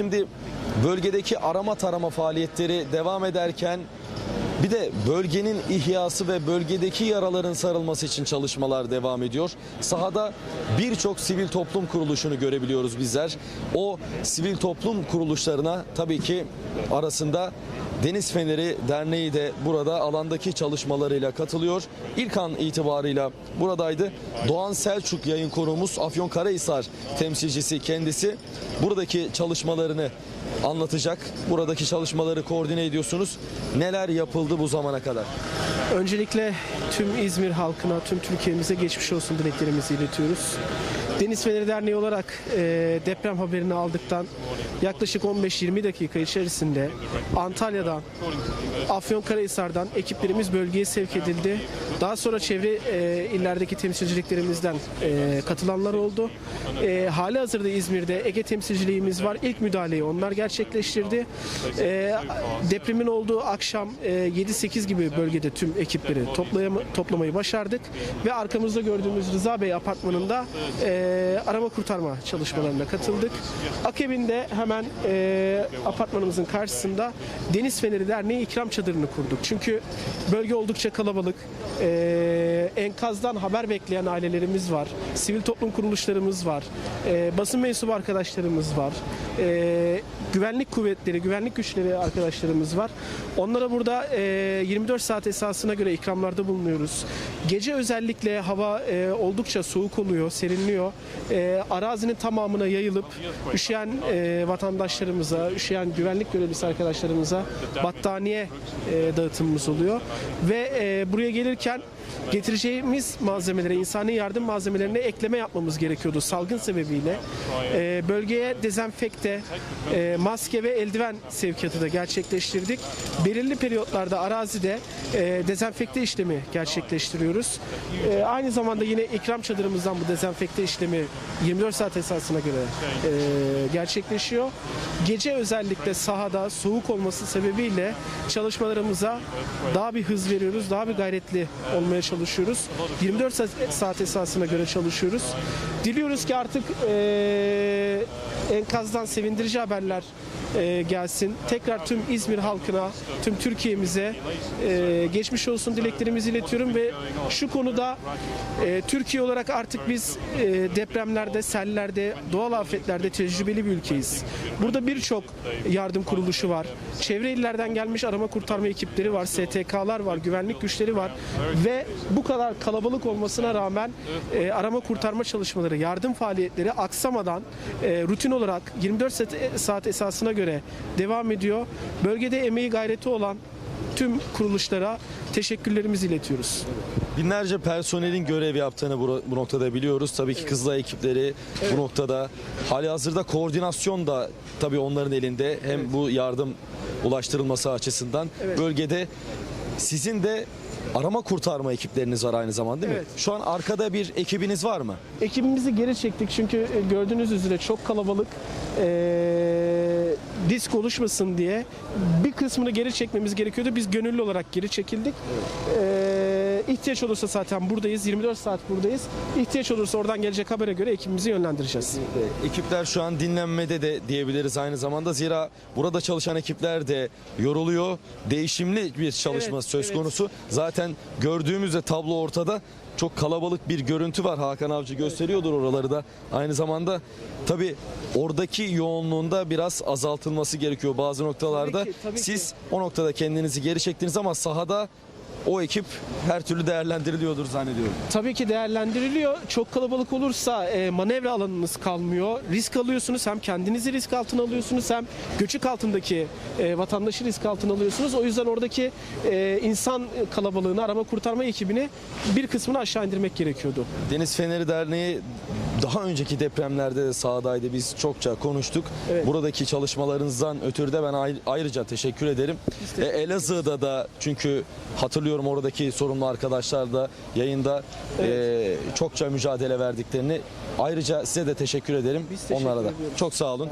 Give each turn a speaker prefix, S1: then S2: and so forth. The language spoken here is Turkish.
S1: Şimdi bölgedeki arama tarama faaliyetleri devam ederken bir de bölgenin ihyası ve bölgedeki yaraların sarılması için çalışmalar devam ediyor. Sahada birçok sivil toplum kuruluşunu görebiliyoruz bizler. O sivil toplum kuruluşlarına tabii ki arasında Deniz Feneri Derneği de burada alandaki çalışmalarıyla katılıyor. İlk an itibarıyla buradaydı. Doğan Selçuk yayın konuğumuz Afyonkarahisar temsilcisi kendisi. Buradaki çalışmalarını anlatacak. Buradaki çalışmaları koordine ediyorsunuz. Neler yapıldı bu zamana kadar?
S2: Öncelikle tüm İzmir halkına, tüm Türkiye'mize geçmiş olsun dileklerimizi iletiyoruz. Deniz Feneri Derneği olarak e, deprem haberini aldıktan yaklaşık 15-20 dakika içerisinde Antalya'dan, Afyonkarahisar'dan ekiplerimiz bölgeye sevk edildi. Daha sonra çevre e, illerdeki temsilciliklerimizden e, katılanlar oldu. E, hali hazırda İzmir'de Ege temsilciliğimiz var. İlk müdahaleyi onlar gerçekleştirdi. E, depremin olduğu akşam e, 7-8 gibi bölgede tüm ekipleri toplayama- toplamayı başardık ve arkamızda gördüğümüz Rıza Bey apartmanında e, arama kurtarma çalışmalarına katıldık. Akabinde hemen e, apartmanımızın karşısında Deniz Feneri Derneği ikram çadırını kurduk. Çünkü bölge oldukça kalabalık. E, enkazdan haber bekleyen ailelerimiz var. Sivil toplum kuruluşlarımız var. E, basın mensubu arkadaşlarımız var. E, güvenlik kuvvetleri, güvenlik güçleri arkadaşlarımız var. Onlara burada e, 24 saat esasına göre ikramlarda bulunuyoruz. Gece özellikle hava e, oldukça soğuk oluyor, serinliyor. E, arazinin tamamına yayılıp üşüyen e, vatandaşlarımıza, üşüyen güvenlik görevlisi arkadaşlarımıza battaniye e, dağıtımımız oluyor. Ve e, buraya gelirken getireceğimiz malzemelere, insani yardım malzemelerine ekleme yapmamız gerekiyordu salgın sebebiyle. E, bölgeye dezenfekte, e, maske ve eldiven sevkiyatı da gerçekleştirdik. Belirli periyotlarda arazide e, dezenfekte işlemi gerçekleştiriyoruz. E, aynı zamanda yine ikram çadırımızdan bu dezenfekte işlemi 24 saat esasına göre e, gerçekleşiyor. Gece özellikle sahada soğuk olması sebebiyle çalışmalarımıza daha bir hız veriyoruz, daha bir gayretli olmaya çalışıyoruz. 24 saat, saat esasına göre çalışıyoruz. Diliyoruz ki artık e, enkazdan sevindirici haberler e, gelsin. Tekrar tüm İzmir halkına, tüm Türkiye'mize e, geçmiş olsun dileklerimizi iletiyorum ve şu konuda e, Türkiye olarak artık biz e, depremlerde, sellerde, doğal afetlerde tecrübeli bir ülkeyiz. Burada birçok yardım kuruluşu var. Çevre illerden gelmiş arama kurtarma ekipleri var, STK'lar var, güvenlik güçleri var ve bu kadar kalabalık olmasına rağmen e, arama kurtarma çalışmaları, yardım faaliyetleri aksamadan e, rutin olarak 24 saat, esasına göre devam ediyor. Bölgede emeği gayreti olan tüm kuruluşlara teşekkürlerimizi iletiyoruz.
S1: Binlerce personelin görev yaptığını bu, bu noktada biliyoruz. Tabii ki Kızılay ekipleri bu noktada. Hali hazırda koordinasyon da tabii onların elinde. Hem bu yardım ulaştırılması açısından bölgede sizin de arama kurtarma ekipleriniz var aynı zamanda değil mi?
S2: Evet.
S1: Şu an arkada bir ekibiniz var mı?
S2: Ekibimizi geri çektik çünkü e, gördüğünüz üzere çok kalabalık. Ee, risk oluşmasın diye bir kısmını geri çekmemiz gerekiyordu. Biz gönüllü olarak geri çekildik. Ee, ihtiyaç olursa zaten buradayız. 24 saat buradayız. İhtiyaç olursa oradan gelecek habere göre ekibimizi yönlendireceğiz.
S1: Ekipler şu an dinlenmede de diyebiliriz aynı zamanda. Zira burada çalışan ekipler de yoruluyor. Değişimli bir çalışma
S2: Evet,
S1: söz
S2: evet.
S1: konusu. Zaten gördüğümüzde tablo ortada. Çok kalabalık bir görüntü var. Hakan Avcı gösteriyordur oraları da. Aynı zamanda tabii oradaki yoğunluğunda biraz azaltılması gerekiyor bazı noktalarda.
S2: Tabii ki, tabii ki.
S1: Siz o noktada kendinizi geri çektiniz ama sahada o ekip her türlü değerlendiriliyordur zannediyorum.
S2: Tabii ki değerlendiriliyor. Çok kalabalık olursa e, manevra alanınız kalmıyor. Risk alıyorsunuz. Hem kendinizi risk altına alıyorsunuz hem göçük altındaki e, vatandaşı risk altına alıyorsunuz. O yüzden oradaki e, insan kalabalığını, arama kurtarma ekibini bir kısmını aşağı indirmek gerekiyordu.
S1: Deniz Feneri Derneği daha önceki depremlerde de sahadaydı. Biz çokça konuştuk.
S2: Evet.
S1: Buradaki çalışmalarınızdan ötürü de ben ay- ayrıca teşekkür ederim. E, Elazığ'da da çünkü hatırlıyorum oradaki sorumlu arkadaşlar da yayında e, çokça mücadele verdiklerini. Ayrıca size de teşekkür ederim
S2: Biz teşekkür
S1: onlara da.
S2: ediyoruz.
S1: Çok sağ olun.